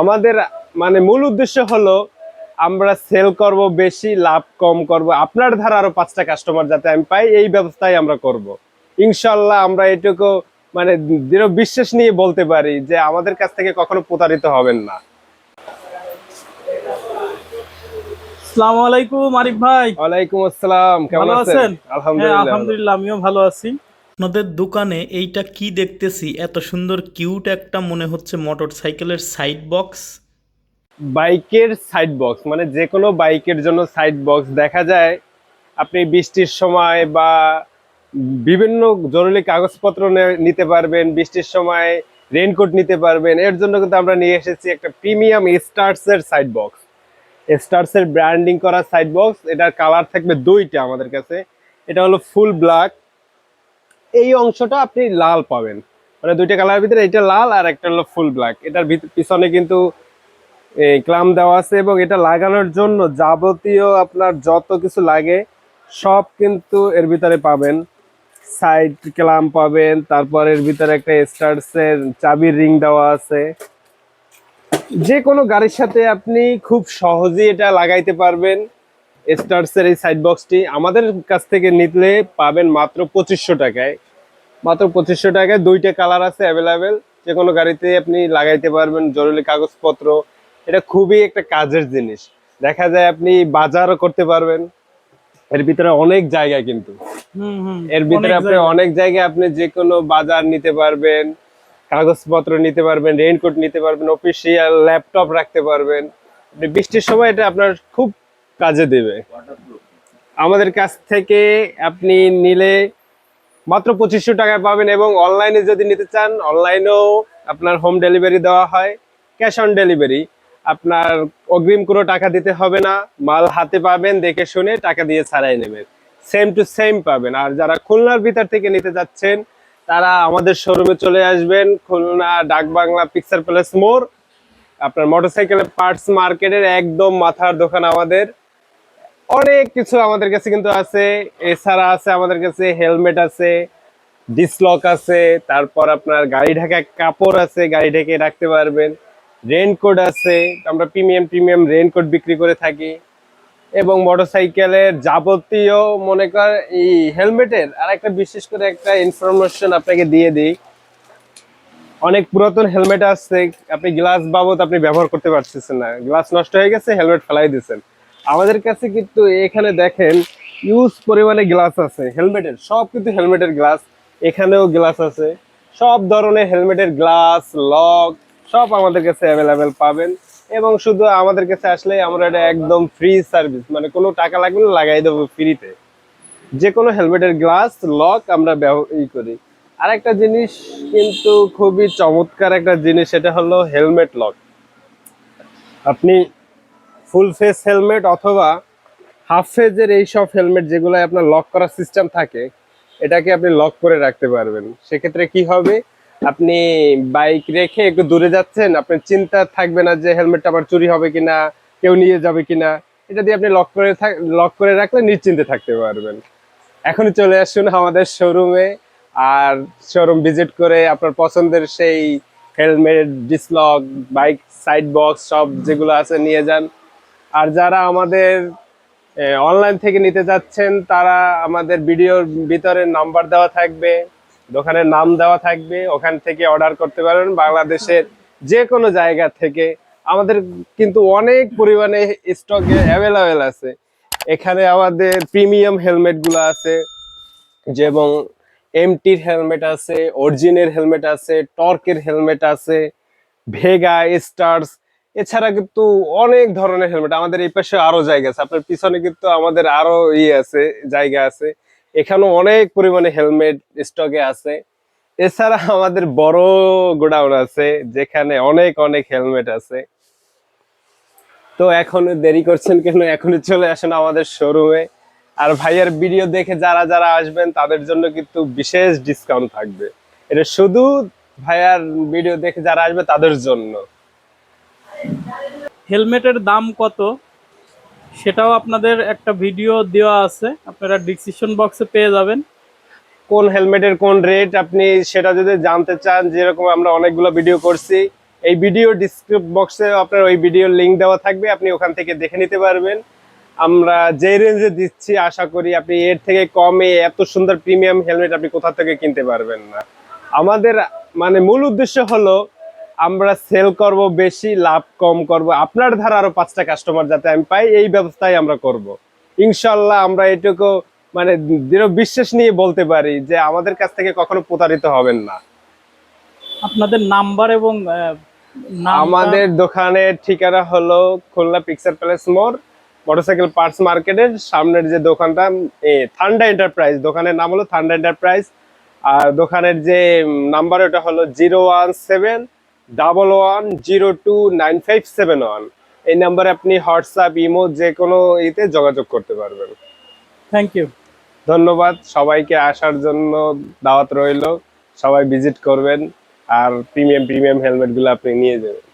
আমাদের মানে মূল উদ্দেশ্য হলো আমরা সেল করব বেশি লাভ কম করব। আপনার ধারা আরও পাঁচটা কাস্টমার যাতে আমি পাই এই ব্যবস্থাই আমরা করব। ইনশাল্লাহ আমরা এটুকু মানে দৃঢ় বিশ্বাস নিয়ে বলতে পারি যে আমাদের কাছ থেকে কখনো প্রতারিত হবেন না। আসসালামু আলাইকুম আরিফ ভাই। ওয়ালাইকুম আসসালাম কেমন আছেন? হ্যাঁ আলহামদুলিল্লাহ। আলহামদুলিল্লাহ আমিও ভালো আছি। আপনাদের দোকানে এইটা কি দেখতেছি? এত সুন্দর, কিউট একটা মনে হচ্ছে মোটর সাইকেলের সাইড বক্স। বাইকের সাইড বক্স মানে যে কোনো বাইকের জন্য সাইড বক্স। দেখা যায় আপনি বৃষ্টির সময় বা বিভিন্ন জরুরি কাগজপত্র নিতে পারবেন, বৃষ্টির সময় রেইনকোট নিতে পারবেন। এর জন্য কিন্তু আমরা নিয়ে এসেছি একটা প্রিমিয়াম স্টার্সের সাইড বক্স। স্টার্সের ব্র্যান্ডিং করা সাইড বক্স। এটার কালার থাকবে দুইটা আমাদের কাছে। এটা হলো ফুল ব্ল্যাক এই অংশটা আপনি লাল পাবেন। মানে দুইটা কালারের ভিতরে এটা লাল আর একটা হলো ফুল ব্ল্যাক। এটার পিছনে কিন্তু ক্লাম দেওয়া আছে এবং এটা লাগানোর জন্য যাবতীয় আপনার যত কিছু লাগে, সব কিন্তু এর ভিতরে পাবেন। সাইড ক্লাম পাবেন, তারপর এর ভিতরে একটা স্টার্টসের চাবির রিং দেওয়া আছে। যে কোনো গাড়ির সাথে আপনি খুব সহজেই এটা লাগাইতে পারবেন। স্টার্টসের এই সাইড বক্সটি আমাদের কাছ থেকে নিলে পাবেন মাত্র পঁচিশশো টাকায়। মাত্র পঁচিশশো টাকায় দুইটা কালার আছে অ্যাভেলেবেল যে কোনো গাড়িতে আপনি লাগাইতে পারবেন জরুরি কাগজপত্র। এটা খুবই একটা কাজের জিনিস। দেখা যায় আপনি বাজারও করতে পারবেন। এর ভিতরে অনেক জায়গা কিন্তু। এর ভিতরে আপনি অনেক জায়গায় আপনি যে কোনো বাজার নিতে পারবেন কাগজপত্র নিতে পারবেন রেইনকোট নিতে পারবেন অফিসিয়াল ল্যাপটপ রাখতে পারবেন। বৃষ্টির সময় এটা আপনার খুব কাজে দেবে। আমাদের কাছ থেকে আপনি নিলে মাত্র পঁচিশশো টাকায় পাবেন এবং অনলাইনে যদি নিতে চান, অনলাইনেও আপনার হোম ডেলিভারি দেওয়া হয় ক্যাশ অন ডেলিভারি আপনার অগ্রিম কোনো টাকা দিতে হবে না, মাল হাতে পাবেন, দেখে শুনে টাকা দিয়ে ছাড়াই নেবেন। সেম টু সেম পাবেন। আর যারা খুলনার ভিতর থেকে নিতে যাচ্ছেন, তারা আমাদের শোরুমে চলে আসবেন, খুলনা ডাকবাংলা পিকচার প্যালেস মোড় আপনার মোটরসাইকেলের পার্টস মার্কেটের একদম মাথার দোকান আমাদের। অনেক কিছু আমাদের কাছে কিন্তু আছে। এছাড়া আছে আমাদের কাছে হেলমেট আছে, ডিসলক আছে, তারপর আপনার গাড়ি ঢাকা কাপড় আছে, গাড়ি ঢেকে রাখতে পারবেন। রেনকোট আছে, আমরা প্রিমিয়াম প্রিমিয়াম রেনকোট বিক্রি করে থাকি। এবং মোটরসাইকেলের যাবতীয়, মনে কর এই হেলমেটের আর একটা বিশেষ করে একটা ইনফরমেশন আপনাকে দিয়ে দিই। অনেক পুরাতন হেলমেট আছে, আপনি গ্লাস বাবদ আপনি ব্যবহার করতে পারতেছেন না। গ্লাস নষ্ট হয়ে গেছে, হেলমেট ফেলাই দিয়েছেন। আমাদের কাছে কিন্তু এখানে দেখেন ইউজ পরিমাণে গ্লাস আছে। হেলমেটের সব কিন্তু হেলমেটের গ্লাস এখানেও গ্লাস আছে। সব ধরনের হেলমেটের গ্লাস লক সব আমাদের কাছে অ্যাভেলেবেল পাবেন। এবং শুধু আমাদের কাছে আসলে আমরা এটা একদম ফ্রি সার্ভিস মানে কোনো টাকা লাগবে না, লাগাই দেবো ফ্রিতে যে কোনো হেলমেটের গ্লাস লক আমরা ই করি। আর একটা জিনিস কিন্তু খুবই চমৎকার একটা জিনিস, সেটা হলো হেলমেট লক আপনি ফুল ফেস হেলমেট অথবা হাফ ফেজের এই সব হেলমেট যেগুলো আপনার লক করার সিস্টেম থাকে, এটাকে আপনি লক করে রাখতে পারবেন। সেক্ষেত্রে কি হবে? আপনি বাইক রেখে একটু দূরে যাচ্ছেন, আপনার চিন্তা থাকবে না যে হেলমেটটা আবার চুরি হবে কিনা, কেউ নিয়ে যাবে কিনা। এটা দিয়ে আপনি লক করে লক করে রাখলে নিশ্চিন্তে থাকতে পারবেন। এখনই চলে আসুন আমাদের শোরুমে আর শোরুম ভিজিট করে আপনার পছন্দের সেই helmet disc lock bike side box সব যেগুলো আছে নিয়ে যান। আর যারা আমাদের অনলাইন থেকে নিতে যাচ্ছেন, তারা আমাদের ভিডিওর ভিতরে নাম্বার দেওয়া থাকবে, দোকানের নাম দেওয়া থাকবে, ওখান থেকে অর্ডার করতে পারবেন বাংলাদেশের যে কোনো জায়গা থেকে। আমাদের কিন্তু অনেক পরিমাণে স্টকে অ্যাভেলেবেল আছে। এখানে আমাদের প্রিমিয়াম হেলমেটগুলো আছে, যেমন এমটির হেলমেট আছে অরিজিনের হেলমেট আছে টর্কের হেলমেট আছে ভেগা স্টার্স এছাড়া কিন্তু অনেক ধরনের হেলমেট আমাদের এই পাশে আরও জায়গা আছে। আপনার পিছনে কিন্তু আমাদের আরও ইয়ে আছে, জায়গা আছে। এখানেও অনেক পরিমাণে হেলমেট স্টকে আছে। এছাড়া আমাদের বড় গোডাউন আছে, যেখানে অনেক অনেক হেলমেট আছে। তো এখন দেরি করছেন কেন? এখনই চলে আসেন আমাদের শোরুমে। আর ভাইয়ার ভিডিও দেখে যারা যারা আসবেন, তাদের জন্য কিন্তু বিশেষ ডিসকাউন্ট থাকবে। এটা শুধু ভাইয়ার ভিডিও দেখে যারা আসবে, তাদের জন্য। হেলমেটের দাম কত? সেটাও আপনাদের একটা ভিডিও দেওয়া আছে। আপনারা ডিসক্রিপশন বক্সে পেয়ে যাবেন। কোন হেলমেটের কোন রেট আপনি সেটা যদি জানতে চান, যেরকম আমরা অনেকগুলো ভিডিও করছি, এই ভিডিও ডিসক্রিপ বক্সে আপনার ওই ভিডিওর লিঙ্ক দেওয়া থাকবে, আপনি ওখান থেকে দেখে নিতে পারবেন। আমরা যে রেঞ্জে দিচ্ছি, আশা করি আপনি এর থেকে কমে এত সুন্দর প্রিমিয়াম হেলমেট আপনি কোথা থেকে কিনতে পারবেন না। আমাদের মানে মূল উদ্দেশ্য হলো আমরা সেল করব বেশি লাভ কম করব। আপনার ধারা আরও পাঁচটা কাস্টমার যাতে আমি পাই এই ব্যবস্থাই আমরা করব। ইনশাল্লাহ আমরা এটুকু মানে দৃঢ় বিশ্বাস নিয়ে বলতে পারি যে আমাদের কাছ থেকে কখনো প্রতারিত হবেন না। আপনাদের নাম্বার এবং আমাদের দোকানের ঠিকানা হলো খুলনা পিকচার প্যালেস মোড় মোটরসাইকেল পার্টস মার্কেটের সামনের যে দোকানটা থান্ডা এন্টারপ্রাইজ দোকানের নাম হলো থান্ডা এন্টারপ্রাইজ আর দোকানের যে নাম্বার ওটা হলো zero one seven double one zero two nine five seven one এই নাম্বারে আপনি হোয়াটসঅ্যাপ ইমো যে কোনো ইতে যোগাযোগ করতে পারবেন। থ্যাংক ইউ ধন্যবাদ সবাইকে আসার জন্য দাওয়াত রইল। সবাই ভিজিট করবেন আর প্রিমিয়াম প্রিমিয়াম হেলমেটগুলো আপনি নিয়ে যাবেন।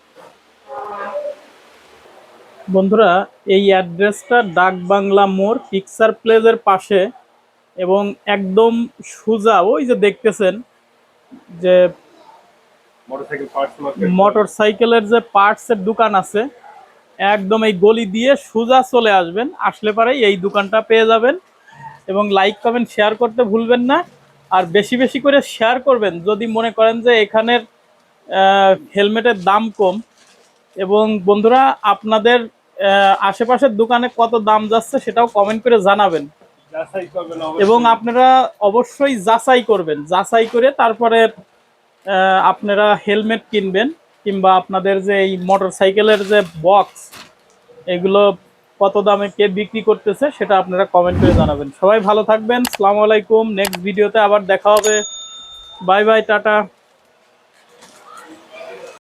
বন্ধুরা এই অ্যাড্রেসটা ডাক বাংলা মোড় পিকচার প্লেজের পাশে এবং একদম সোজা ওই যে দেখতেছেন যে মোটরসাইকেল পার্টস মার্কেট যে পার্টসের দোকান আছে একদম এই গলি দিয়ে সোজা চলে আসবেন আসলে পরেই এই দোকানটা পেয়ে যাবেন এবং লাইক কমেন্ট শেয়ার করতে ভুলবেন না। আর বেশি বেশি করে শেয়ার করবেন যদি মনে করেন যে এখানের হেলমেটের দাম কম। এবং বন্ধুরা আপনাদের আশেপাশের দোকানে কত দাম যাচ্ছে সেটাও কমেন্ট করে জানাবেন। এবং আপনারা অবশ্যই যাচাই করবেন যাচাই করে তারপরে আপনারা হেলমেট কিনবেন কিংবা আপনাদের যে এই মোটর সাইকেলের যে বক্স এগুলো কত দামে কে বিক্রি করতেছে সেটা আপনারা কমেন্ট করে জানাবেন। সবাই ভালো থাকবেন। সালামু আলাইকুম। নেক্সট ভিডিওতে আবার দেখা হবে। Bye bye tata.